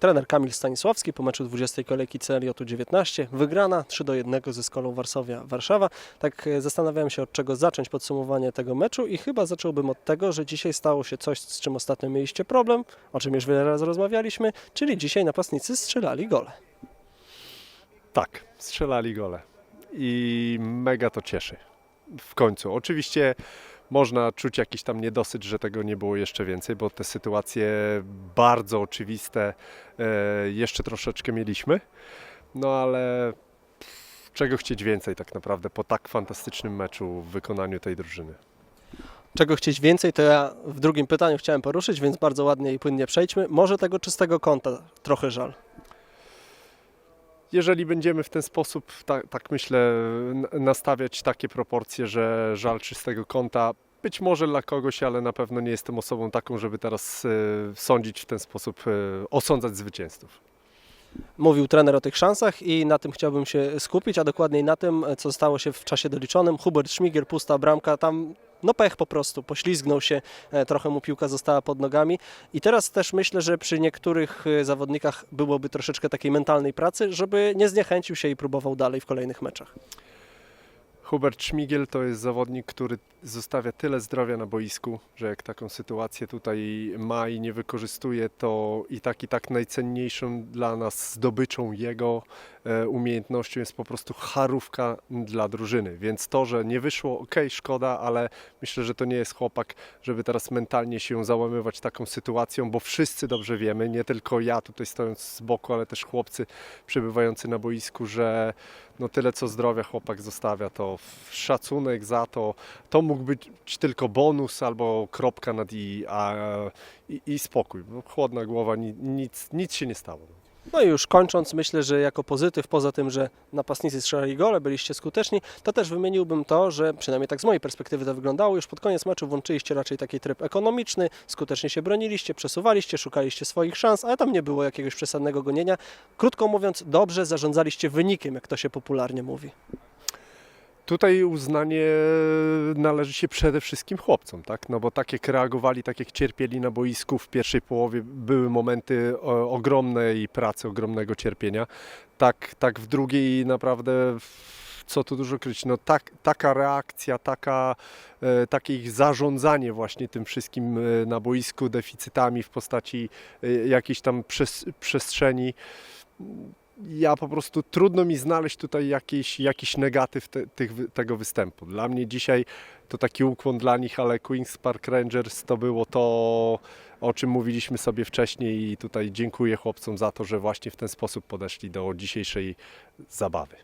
Trener Kamil Stanisławski po meczu 20 kolejki CLJ 19. Wygrana 3 do 1 ze Skolą Warszawia Warszawa. Tak e, zastanawiałem się od czego zacząć podsumowanie tego meczu i chyba zacząłbym od tego, że dzisiaj stało się coś, z czym ostatnio mieliście problem, o czym już wiele razy rozmawialiśmy, czyli dzisiaj napastnicy strzelali gole. Tak, strzelali gole i mega to cieszy. W końcu. Oczywiście można czuć jakiś tam niedosyt, że tego nie było jeszcze więcej, bo te sytuacje bardzo oczywiste e, jeszcze troszeczkę mieliśmy. No ale czego chcieć więcej tak naprawdę po tak fantastycznym meczu w wykonaniu tej drużyny. Czego chcieć więcej, to ja w drugim pytaniu chciałem poruszyć, więc bardzo ładnie i płynnie przejdźmy. Może tego czystego kąta trochę żal. Jeżeli będziemy w ten sposób, tak, tak myślę, nastawiać takie proporcje, że żal czystego kąta, być może dla kogoś, ale na pewno nie jestem osobą taką, żeby teraz e, sądzić w ten sposób, e, osądzać zwycięzców. Mówił trener o tych szansach i na tym chciałbym się skupić, a dokładniej na tym, co stało się w czasie doliczonym. Hubert Szmigiel, pusta bramka, tam no pech po prostu, poślizgnął się, e, trochę mu piłka została pod nogami. I teraz też myślę, że przy niektórych e, zawodnikach byłoby troszeczkę takiej mentalnej pracy, żeby nie zniechęcił się i próbował dalej w kolejnych meczach. Hubert Szmigiel to jest zawodnik, który zostawia tyle zdrowia na boisku, że jak taką sytuację tutaj ma i nie wykorzystuje, to i tak i tak najcenniejszą dla nas zdobyczą jego e, umiejętnością jest po prostu charówka dla drużyny. Więc to, że nie wyszło, ok, szkoda, ale myślę, że to nie jest chłopak, żeby teraz mentalnie się załamywać taką sytuacją, bo wszyscy dobrze wiemy, nie tylko ja tutaj stojąc z boku, ale też chłopcy przebywający na boisku, że no tyle co zdrowia chłopak zostawia, to szacunek za to, to mógł być tylko bonus albo kropka nad i, a, i, i spokój, chłodna głowa, ni- nic, nic się nie stało. No i już kończąc, myślę, że jako pozytyw, poza tym, że napastnicy strzelali gole, byliście skuteczni, to też wymieniłbym to, że przynajmniej tak z mojej perspektywy to wyglądało, już pod koniec meczu włączyliście raczej taki tryb ekonomiczny, skutecznie się broniliście, przesuwaliście, szukaliście swoich szans, ale tam nie było jakiegoś przesadnego gonienia. Krótko mówiąc, dobrze zarządzaliście wynikiem, jak to się popularnie mówi. Tutaj uznanie należy się przede wszystkim chłopcom, tak? No bo tak jak reagowali, tak jak cierpieli na boisku w pierwszej połowie, były momenty ogromnej pracy, ogromnego cierpienia. Tak, tak w drugiej naprawdę co tu dużo kryć, no tak, taka reakcja, taka, e, takie ich zarządzanie właśnie tym wszystkim e, na boisku, deficytami w postaci e, jakiejś tam przes, przestrzeni. Ja po prostu trudno mi znaleźć tutaj jakiś, jakiś negatyw te, tych, tego występu. Dla mnie dzisiaj to taki ukłon dla nich, ale Queen's Park Rangers to było to, o czym mówiliśmy sobie wcześniej i tutaj dziękuję chłopcom za to, że właśnie w ten sposób podeszli do dzisiejszej zabawy.